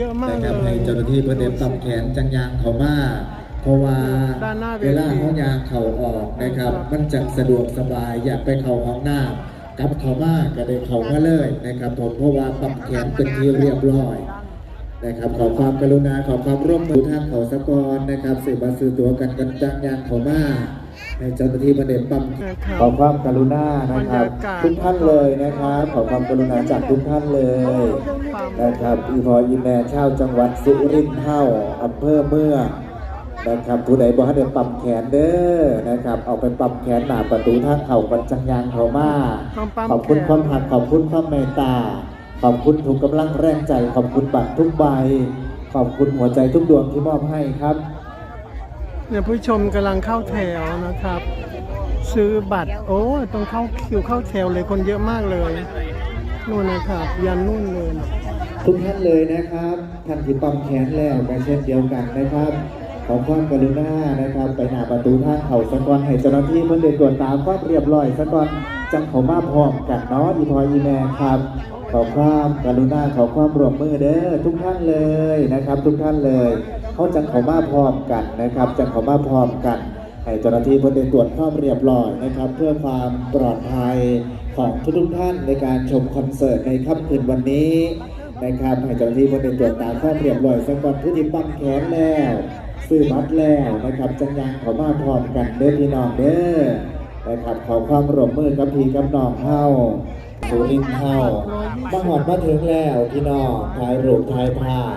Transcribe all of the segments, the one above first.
เยอะมากนะครับเลยให้เจ้าหน้าที่เพื่อนเด็บตับแขนจังยางเขามาเพราะว่าด้านหน้าเวทีเวลาเขายางเข่าออกนะครับ มันจะสะดวกสบายอยากไปเข่าห้องน้ำกลับเขามาก็ได้เขามาเลยนะครับผมเพราะว่าปรับแขนเป็นที่เรียบร้อยนะครับขอความกรุณาขอความร่วมมือทางเขาสกรนะครับสื่อมาสื่อตัวกันกันจังยางเขามาให้เจ้าหน้าที่เพื่อนเด็บปั๊มนะครับขอความกรุณานะครับบรรยากาศทุกท่านเลยนะครับ ขอความกรุณาจากทุกท่านเลย นะครับอีพออีแม่ชาวจังหวัดสุรินทร์เท่าอำเภอเมืองนะครับผู้ใดบอกให้ได้ปั๊มแขนเด้อนะครับ เอาไปปั๊มแขนหน้าประตูทางเข้ากันจังยางเขามาต้องปั๊มขอบคุณแขนความหักขอบคุณความเมตตา ขอบคุณทุกกำลังแรงใจ ขอบคุณบัตรทุกใบ ขอบคุณหัวใจทุกดวงที่มอบให้ครับเนี่ยผู้ชมกำลังเข้าแถวนะครับ ซื้อบัตรโอ้ยต้องเข้าคิวเข้าแถวเลยคนเยอะมากเลย นู่นนะครับยันนู่นเลยนะทุกท่านเลยนะครับท่านที่ปั๊มแขนแล้วก็เช่นเดียวกันนะครับ ขอความกรุณานะครับ ไปหน้าประตูทางเขาสะกอนให้เจ้าหน้าที่เพื่อนเดินตรวจตามความเรียบร้อยสะกอนจังเขามาพร้อมกันเนาะอีพออีแม่ครับ ขอความกรุณาขอความร่วมมือเด้อทุกท่านเลยนะครับ ทุกท่านเลยเขาจังเขามาพร้อมกันนะครับ จังเขามาพร้อมกันให้เจ้าหน้าที่เพื่อนได้ตรวจความเรียบร้อยนะครับ เพื่อความปลอดภัย ของทุกๆท่านในการชมคอนเสิร์ตในค่ำคืนวันนี้นะครับให้เจ้าหน้าที่เพื่อนได้ตรวจตามความเรียบร้อยสักก่อนผู้ที่ปั้มแขนแล้วซื้อบัตรแล้วนะครับจังยังเขามาพร้อมกันเด้อพี่น้องเด้อนะครับขอความร่วมมือกับพี่กับน้องเฮาสุรินทร์เฮามาหอดมาถึงแล้วพี่น้องถ่ายรูปถ่ายภาพ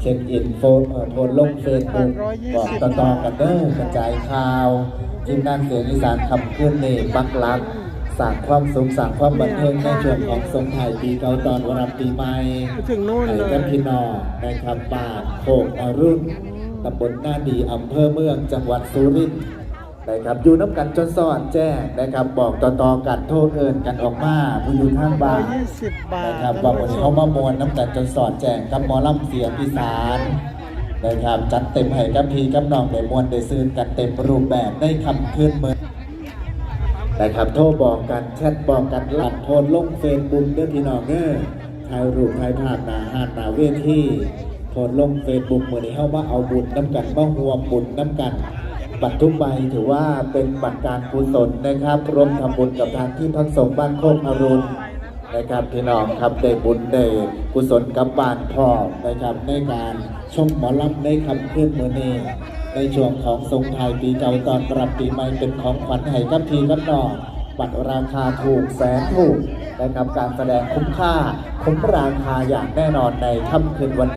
เช็คอินโฟนโพสต์ลงเฟซบุ๊กบอกต่อๆกันเด้อกระจายข่าวทีมงานเสียงอีสานคำขึ้นนี่ปักลัก สร้างความสุขสร้างความบันเทิงในช่วงของสงท้ายปีเก่าตอนวันรับปีใหม่ไปถึงนู่นให้เลยกับพี่น้องนะครับบ้านโคกอรุณตำบลหน้าดีอำเภอเมืองจังหวัดสุรินทร์นะครับอยู่น้ำกันจนสอนแจ้งนะครับบอกต่อๆกันโทษเอินกันออกมาผู้อยู่ทางร้อบ้ายนยี่สิบบาทนะครับว่าวันนี้เขามามวนน้ำกันจนสอดแจงกับหมอลำเสียงอีสานนะครับจัดเต็มให้กับพี่กับน้องได้มวนได้ซื้อกันเต็มรูปแบบได้คำคืนเมือ นะครับโทรบอกกันแชทบอกกันหลัดโพสต์ลงเฟซบุ๊กเด้อพี่น้องเด้อถ่ายรูปถ่ายภาพหนาหาดหนาเวทีโพสต์ลงเฟซบุ๊กมื่อนี้เข้ามาเอาบุญน้ำกันมาห่วบุญน้ำกัน บัตรทุกใบถือว่าเป็นบัตรการกุศลนะครับร่วมทำบุญกับทางที่พักสงฆ์บ้านโคกอรุณนะครับพี่น้องครับได้บุญได้กุศลกับบ้านพ่อนะครับในการชมหมอลำในคำคืนมือนี้ ในช่วงของทรงไทายปีเก่าตอนรับปีใหม่เป็นของขวัญให้กับพี่กับนองบัตรราคาถูกแสนถูกนะครับการแสดงคุ้มค่าคุ้มราคาอย่างแน่นอนในค่ำคืนวัน